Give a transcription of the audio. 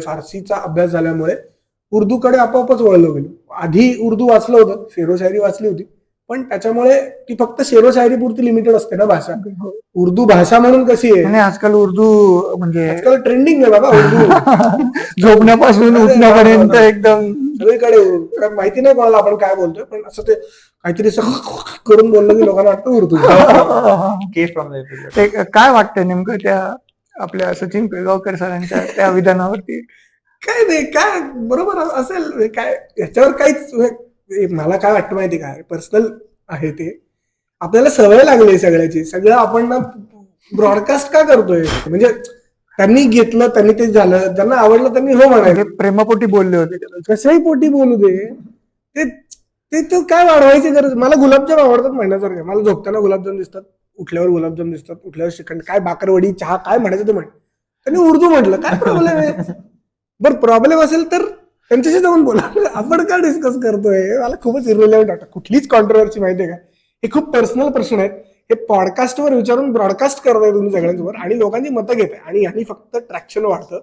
फारसीचा अभ्यास झाल्यामुळे उर्दूकडे आपोआपच वळलो गेलो. आधी उर्दू वाचलं होतं शेरो शायरी वाचली होती पण त्याच्यामुळे ती फक्त शेरो शायरी पुरती लिमिटेड असते ना भाषा. उर्दू भाषा म्हणून कशी आहे? आजकाल उर्दू म्हणजे आजकाल ट्रेंडिंग आहे बाबा उर्दू. झोपण्यापासून उठण्यापर्यंत एकदम. सगळीकडे माहिती नाही कोणाला आपण काय बोलतोय पण असं ते काहीतरी असं करून बोललं की लोकांना वाटतं उर्दू. काय वाटतं नेमकं त्या आपल्या सचिन पिळगावकर सरांच्या त्या विधानावरती. काय नाही काय बरोबर असेल काय याच्यावर काहीच मला काय वाटतं माहिती काय पर्सनल आहे ते. आपल्याला सवय लागली सगळ्याची. सगळं आपण ना ब्रॉडकास्ट का करतोय? म्हणजे त्यांनी घेतलं त्यांनी ते झालं त्यांना आवडलं त्यांनी हो म्हणायचं. म्हणजे प्रेमापोटी बोलले होते त्याला. कशाही पोटी बोलू दे. ते ते काय वाढवायची गरज? मला गुलाबजाम आवडतात महिन्यासारखे मला झोपताना गुलाबजाम दिसतात. उठल्यावर गुलाबजाम दिसतात उठल्यावर श्रीखंड. काय बाकरवडी चहा काय म्हणायचं ते म्हण. त्यांनी उर्दू म्हटलं काय प्रॉब्लेम आहे? बरं प्रॉब्लेम असेल तर त्यांच्याशी जाऊन बोला. आपण का डिस्कस करतोय? मला खूपच इरिलेव्हंट वाटतं. कुठलीच कॉन्ट्रोवर्सी माहिती आहे का? हे खूप पर्सनल प्रश्न आहेत. हे पॉडकास्टवर विचारून ब्रॉडकास्ट करताय तुम्ही सगळ्यांसमोर आणि लोकांची मतं घेताय. आणि यांनी फक्त ट्रॅक्शन वाढतं.